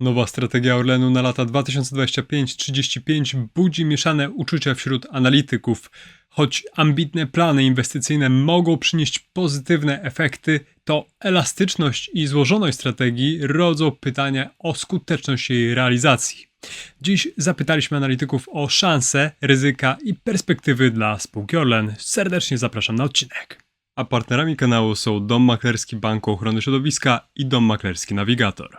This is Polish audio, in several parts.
Nowa strategia Orlenu na lata 2025-35 budzi mieszane uczucia wśród analityków. Choć ambitne plany inwestycyjne mogą przynieść pozytywne efekty, to elastyczność i złożoność strategii rodzą pytania o skuteczność jej realizacji. Dziś zapytaliśmy analityków o szanse, ryzyka i perspektywy dla spółki Orlen. Serdecznie zapraszam na odcinek. A partnerami kanału są Dom Maklerski Banku Ochrony Środowiska i Dom Maklerski Navigator.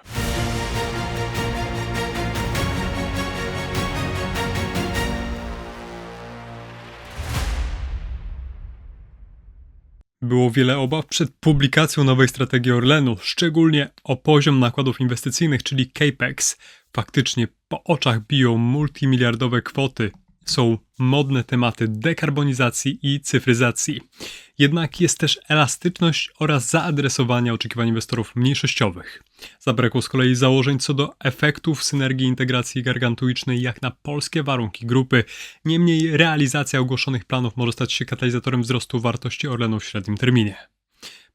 Było wiele obaw przed publikacją nowej strategii Orlenu, szczególnie o poziom nakładów inwestycyjnych, czyli CAPEX. Faktycznie po oczach biją multimiliardowe kwoty. Są modne tematy dekarbonizacji i cyfryzacji. Jednak jest też elastyczność oraz zaadresowanie oczekiwań inwestorów mniejszościowych. Zabrakło z kolei założeń co do efektów synergii integracji gargantuicznej jak na polskie warunki grupy. Niemniej realizacja ogłoszonych planów może stać się katalizatorem wzrostu wartości Orlenu w średnim terminie.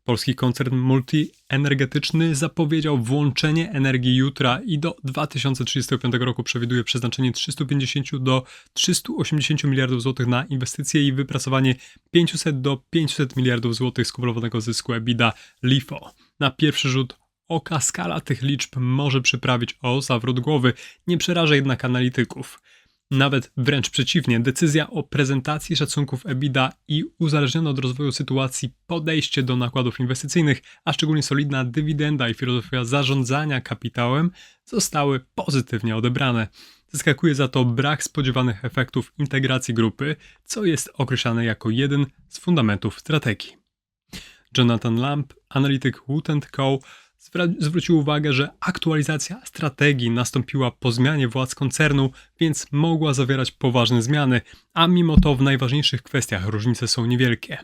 Polski koncern multienergetyczny zapowiedział włączenie energii jutra i do 2035 roku przewiduje przeznaczenie 350 do 380 miliardów złotych na inwestycje i wypracowanie 500 do 500 miliardów złotych skumulowanego zysku EBITDA LIFO. Na pierwszy rzut oka skala tych liczb może przyprawić o zawrót głowy, nie przeraża jednak analityków. Nawet wręcz przeciwnie, decyzja o prezentacji szacunków EBITDA i uzależnione od rozwoju sytuacji podejście do nakładów inwestycyjnych, a szczególnie solidna dywidenda i filozofia zarządzania kapitałem zostały pozytywnie odebrane. Zaskakuje za to brak spodziewanych efektów integracji grupy, co jest określane jako jeden z fundamentów strategii. Jonathan Lamp, analityk Wood Co., zwrócił uwagę, że aktualizacja strategii nastąpiła po zmianie władz koncernu, więc mogła zawierać poważne zmiany, a mimo to w najważniejszych kwestiach różnice są niewielkie.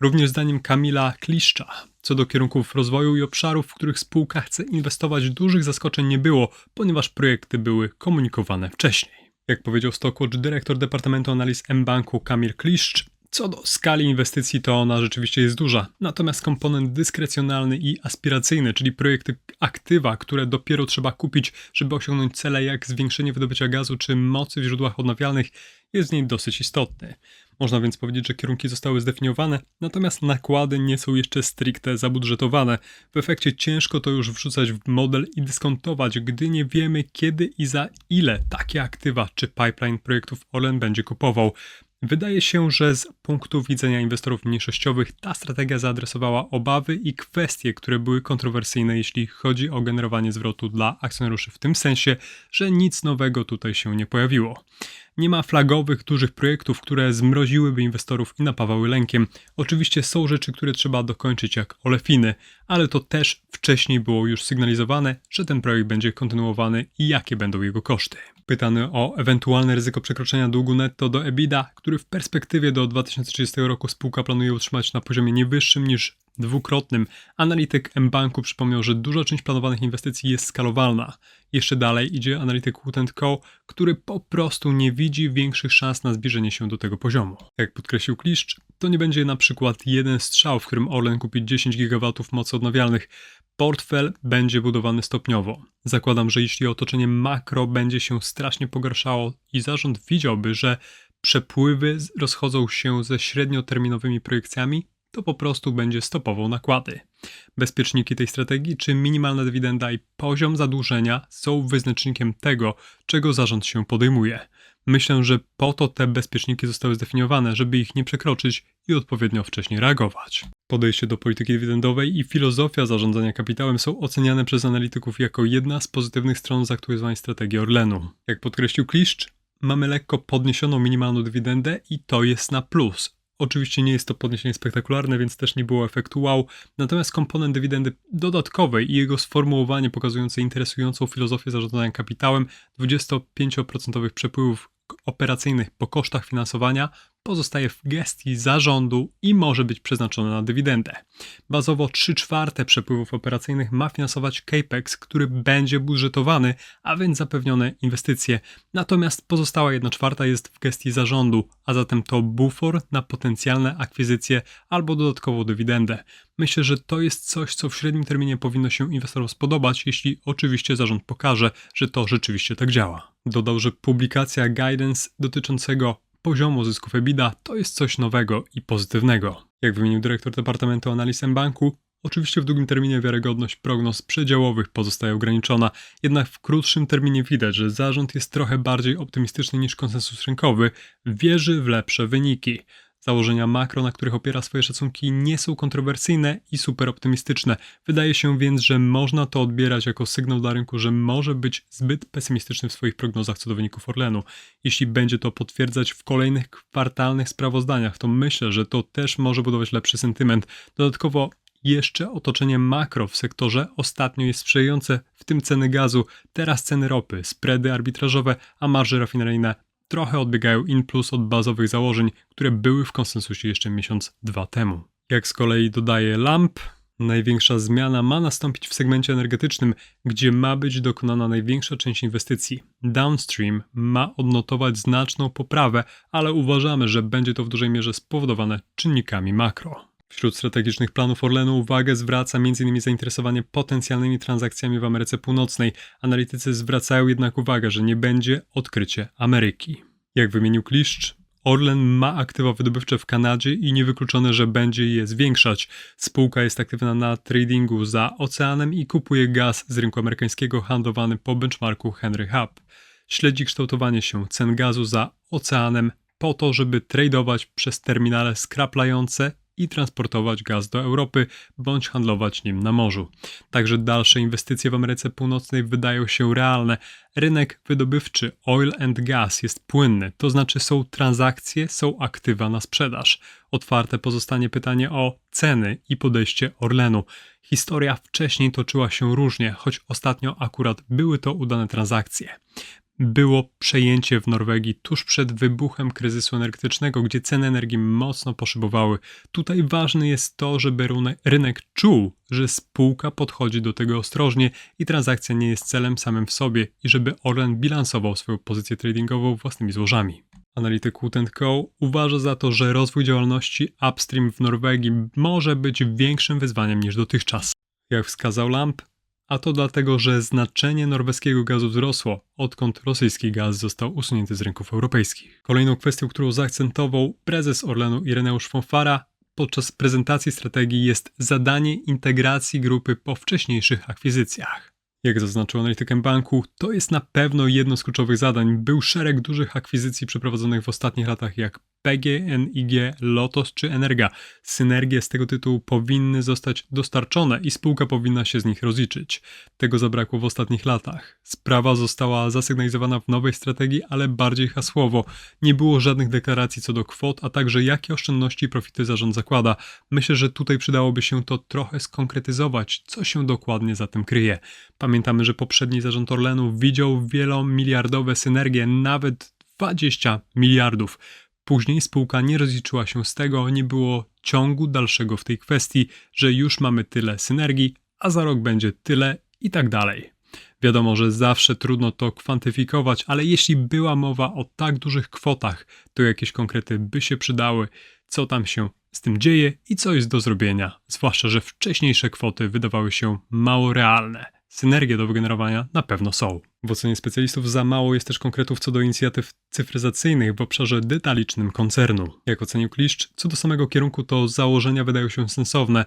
Również zdaniem Kamila Kliszcza, co do kierunków rozwoju i obszarów, w których spółka chce inwestować, dużych zaskoczeń nie było, ponieważ projekty były komunikowane wcześniej. Jak powiedział Stockwatch dyrektor Departamentu Analiz M-Banku Kamil Kliszcz, co do skali inwestycji, to ona rzeczywiście jest duża. Natomiast komponent dyskrecjonalny i aspiracyjny, czyli projekty aktywa, które dopiero trzeba kupić, żeby osiągnąć cele jak zwiększenie wydobycia gazu czy mocy w źródłach odnawialnych, jest w niej dosyć istotny. Można więc powiedzieć, że kierunki zostały zdefiniowane, natomiast nakłady nie są jeszcze stricte zabudżetowane. W efekcie ciężko to już wrzucać w model i dyskontować, gdy nie wiemy kiedy i za ile takie aktywa czy pipeline projektów Orlen będzie kupował. Wydaje się, że z punktu widzenia inwestorów mniejszościowych ta strategia zaadresowała obawy i kwestie, które były kontrowersyjne, jeśli chodzi o generowanie zwrotu dla akcjonariuszy, w tym sensie, że nic nowego tutaj się nie pojawiło. Nie ma flagowych, dużych projektów, które zmroziłyby inwestorów i napawały lękiem. Oczywiście są rzeczy, które trzeba dokończyć, jak olefiny, ale to też wcześniej było już sygnalizowane, że ten projekt będzie kontynuowany i jakie będą jego koszty. Pytany o ewentualne ryzyko przekroczenia długu netto do EBITDA, który w perspektywie do 2030 roku spółka planuje utrzymać na poziomie nie wyższym niż dwukrotnym, analityk M-Banku przypomniał, że duża część planowanych inwestycji jest skalowalna. Jeszcze dalej idzie analityk Wood Co., który po prostu nie widzi większych szans na zbliżenie się do tego poziomu. Jak podkreślił Kliszcz, to nie będzie na przykład jeden strzał, w którym Orlen kupi 10 GW mocy odnawialnych. Portfel będzie budowany stopniowo. Zakładam, że jeśli otoczenie makro będzie się strasznie pogarszało i zarząd widziałby, że przepływy rozchodzą się ze średnioterminowymi projekcjami, to po prostu będzie stopował nakłady. Bezpieczniki tej strategii, czy minimalna dywidenda i poziom zadłużenia są wyznacznikiem tego, czego zarząd się podejmuje. Myślę, że po to te bezpieczniki zostały zdefiniowane, żeby ich nie przekroczyć i odpowiednio wcześnie reagować. Podejście do polityki dywidendowej i filozofia zarządzania kapitałem są oceniane przez analityków jako jedna z pozytywnych stron zaktualizowanej strategii Orlenu. Jak podkreślił Kliszcz, mamy lekko podniesioną minimalną dywidendę i to jest na plus. Oczywiście nie jest to podniesienie spektakularne, więc też nie było efektu wow, natomiast komponent dywidendy dodatkowej i jego sformułowanie pokazujące interesującą filozofię zarządzania kapitałem 25% przepływów operacyjnych po kosztach finansowania pozostaje w gestii zarządu i może być przeznaczone na dywidendę. Bazowo 3 czwarte przepływów operacyjnych ma finansować CAPEX, który będzie budżetowany, a więc zapewnione inwestycje. Natomiast pozostała 1 czwarta jest w gestii zarządu, a zatem to bufor na potencjalne akwizycje albo dodatkową dywidendę. Myślę, że to jest coś, co w średnim terminie powinno się inwestorom spodobać, jeśli oczywiście zarząd pokaże, że to rzeczywiście tak działa. Dodał, że publikacja guidance dotyczącego poziomu zysków EBITDA to jest coś nowego i pozytywnego. Jak wymienił dyrektor Departamentu Analiz banku Oczywiście w długim terminie wiarygodność prognoz przedziałowych pozostaje ograniczona, jednak w krótszym terminie widać, że zarząd jest trochę bardziej optymistyczny niż konsensus rynkowy, wierzy w lepsze wyniki. Założenia makro, na których opiera swoje szacunki, nie są kontrowersyjne i super optymistyczne. Wydaje się więc, że można to odbierać jako sygnał dla rynku, że może być zbyt pesymistyczny w swoich prognozach co do wyników Orlenu. Jeśli będzie to potwierdzać w kolejnych kwartalnych sprawozdaniach, to myślę, że to też może budować lepszy sentyment. Dodatkowo jeszcze otoczenie makro w sektorze ostatnio jest sprzyjające, w tym ceny gazu, teraz ceny ropy, spready arbitrażowe, a marże rafineryjne trochę odbiegają in plus od bazowych założeń, które były w konsensusie jeszcze miesiąc, dwa temu. Jak z kolei dodaje LAMP, największa zmiana ma nastąpić w segmencie energetycznym, gdzie ma być dokonana największa część inwestycji. Downstream ma odnotować znaczną poprawę, ale uważamy, że będzie to w dużej mierze spowodowane czynnikami makro. Wśród strategicznych planów Orlenu uwagę zwraca m.in. zainteresowanie potencjalnymi transakcjami w Ameryce Północnej. Analitycy zwracają jednak uwagę, że nie będzie odkrycie Ameryki. Jak wymienił Kliszcz, Orlen ma aktywa wydobywcze w Kanadzie i niewykluczone, że będzie je zwiększać. Spółka jest aktywna na tradingu za oceanem i kupuje gaz z rynku amerykańskiego handlowany po benchmarku Henry Hub. Śledzi kształtowanie się cen gazu za oceanem po to, żeby tradować przez terminale skraplające i transportować gaz do Europy bądź handlować nim na morzu. Także dalsze inwestycje w Ameryce Północnej wydają się realne. Rynek wydobywczy oil and gas jest płynny, to znaczy są transakcje, są aktywa na sprzedaż. Otwarte pozostanie pytanie o ceny i podejście Orlenu. Historia wcześniej toczyła się różnie, choć ostatnio akurat były to udane transakcje było przejęcie w Norwegii tuż przed wybuchem kryzysu energetycznego, gdzie ceny energii mocno poszybowały. Tutaj ważne jest to, żeby rynek czuł, że spółka podchodzi do tego ostrożnie i transakcja nie jest celem samym w sobie i żeby Orlen bilansował swoją pozycję tradingową własnymi złożami. Analityk Wood Co. uważa za to, że rozwój działalności upstream w Norwegii może być większym wyzwaniem niż dotychczas. Jak wskazał Lamp, a to dlatego, że znaczenie norweskiego gazu wzrosło, odkąd rosyjski gaz został usunięty z rynków europejskich. Kolejną kwestią, którą zaakcentował prezes Orlenu Ireneusz Fonfara podczas prezentacji strategii jest zadanie integracji grupy po wcześniejszych akwizycjach. Jak zaznaczył analitykiem banku, to jest na pewno jedno z kluczowych zadań. Był szereg dużych akwizycji przeprowadzonych w ostatnich latach, jak PGNiG, Lotos czy Energa. Synergie z tego tytułu powinny zostać dostarczone i spółka powinna się z nich rozliczyć. Tego zabrakło w ostatnich latach. Sprawa została zasygnalizowana w nowej strategii, ale bardziej hasłowo. Nie było żadnych deklaracji co do kwot, a także jakie oszczędności i profity zarząd zakłada. Myślę, że tutaj przydałoby się to trochę skonkretyzować, co się dokładnie za tym kryje. Pamiętamy, że poprzedni zarząd Orlenu widział wielomiliardowe synergie, nawet 20 miliardów. Później spółka nie rozliczyła się z tego, nie było ciągu dalszego w tej kwestii, że już mamy tyle synergii, a za rok będzie tyle i tak dalej. Wiadomo, że zawsze trudno to kwantyfikować, ale jeśli była mowa o tak dużych kwotach, to jakieś konkrety by się przydały, co tam się z tym dzieje i co jest do zrobienia, zwłaszcza, że wcześniejsze kwoty wydawały się mało realne. Synergie do wygenerowania na pewno są. W ocenie specjalistów za mało jest też konkretów co do inicjatyw cyfryzacyjnych w obszarze detalicznym koncernu. Jak ocenił Kliszcz, co do samego kierunku to założenia wydają się sensowne,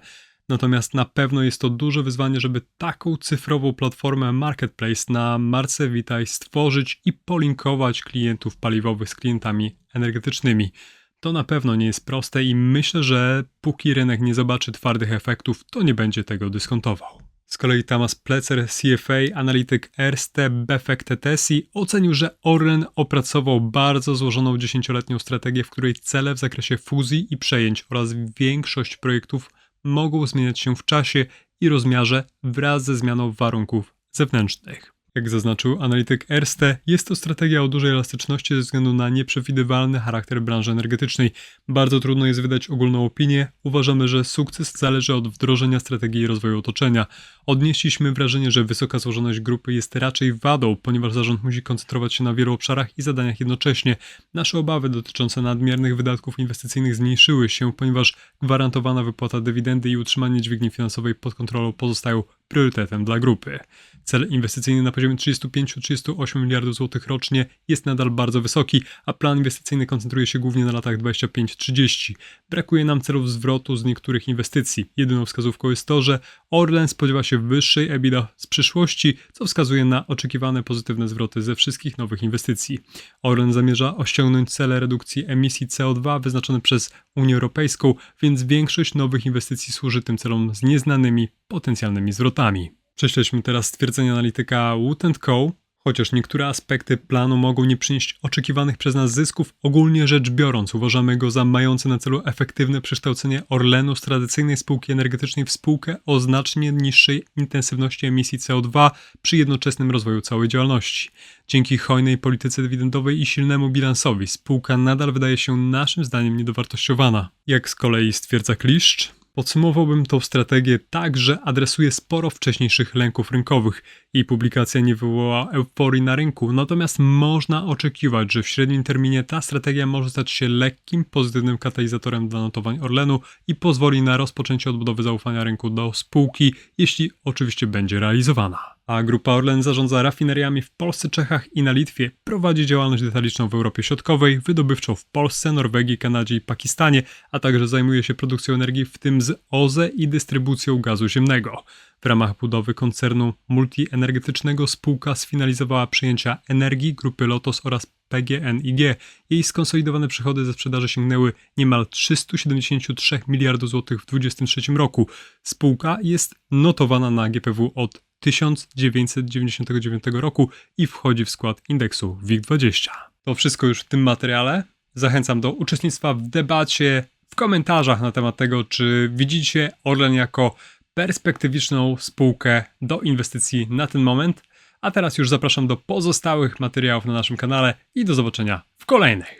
natomiast na pewno jest to duże wyzwanie, żeby taką cyfrową platformę marketplace na marce Witaj stworzyć i polinkować klientów paliwowych z klientami energetycznymi. To na pewno nie jest proste i myślę, że póki rynek nie zobaczy twardych efektów, to nie będzie tego dyskontował. Z kolei Tamas Plecer, CFA, analityk Erste Befek TTSI, ocenił, że Orlen opracował bardzo złożoną dziesięcioletnią strategię, w której cele w zakresie fuzji i przejęć oraz większość projektów mogą zmieniać się w czasie i rozmiarze wraz ze zmianą warunków zewnętrznych. Jak zaznaczył analityk Erste, jest to strategia o dużej elastyczności ze względu na nieprzewidywalny charakter branży energetycznej. Bardzo trudno jest wydać ogólną opinię. Uważamy, że sukces zależy od wdrożenia strategii rozwoju otoczenia. Odnieśliśmy wrażenie, że wysoka złożoność grupy jest raczej wadą, ponieważ zarząd musi koncentrować się na wielu obszarach i zadaniach jednocześnie. Nasze obawy dotyczące nadmiernych wydatków inwestycyjnych zmniejszyły się, ponieważ gwarantowana wypłata dywidendy i utrzymanie dźwigni finansowej pod kontrolą pozostają priorytetem dla grupy. Cel inwestycyjny na poziomie 35-38 miliardów złotych rocznie jest nadal bardzo wysoki, a plan inwestycyjny koncentruje się głównie na latach 25-30. Brakuje nam celów zwrotu z niektórych inwestycji. Jedyną wskazówką jest to, że Orlen spodziewa się wyższej EBITDA z przyszłości, co wskazuje na oczekiwane pozytywne zwroty ze wszystkich nowych inwestycji. Orlen zamierza osiągnąć cele redukcji emisji CO2 wyznaczone przez Unię Europejską, więc większość nowych inwestycji służy tym celom z nieznanymi potencjalnymi zwrotami. Prześledźmy teraz stwierdzenie analityka Wood Co. Chociaż niektóre aspekty planu mogą nie przynieść oczekiwanych przez nas zysków, ogólnie rzecz biorąc uważamy go za mający na celu efektywne przekształcenie Orlenu z tradycyjnej spółki energetycznej w spółkę o znacznie niższej intensywności emisji CO2 przy jednoczesnym rozwoju całej działalności. Dzięki hojnej polityce dywidendowej i silnemu bilansowi spółka nadal wydaje się naszym zdaniem niedowartościowana. Jak z kolei stwierdza Kliszcz, Podsumowałbym tą strategię tak, że adresuje sporo wcześniejszych lęków rynkowych. Jej publikacja nie wywołała euforii na rynku, natomiast można oczekiwać, że w średnim terminie ta strategia może stać się lekkim, pozytywnym katalizatorem dla notowań Orlenu i pozwoli na rozpoczęcie odbudowy zaufania rynku do spółki, jeśli oczywiście będzie realizowana. A grupa Orlen zarządza rafineriami w Polsce, Czechach i na Litwie, prowadzi działalność detaliczną w Europie Środkowej, wydobywczą w Polsce, Norwegii, Kanadzie i Pakistanie, a także zajmuje się produkcją energii, w tym z OZE i dystrybucją gazu ziemnego. W ramach budowy koncernu multienergetycznego spółka sfinalizowała przejęcia energii grupy Lotos oraz PGNiG. Jej skonsolidowane przychody ze sprzedaży sięgnęły niemal 373 miliardów złotych w 2023 roku. Spółka jest notowana na GPW od 1999 roku i wchodzi w skład indeksu WIG20. To wszystko już w tym materiale. Zachęcam do uczestnictwa w debacie, w komentarzach na temat tego, czy widzicie Orlen jako perspektywiczną spółkę do inwestycji na ten moment. A teraz już zapraszam do pozostałych materiałów na naszym kanale i do zobaczenia w kolejnych.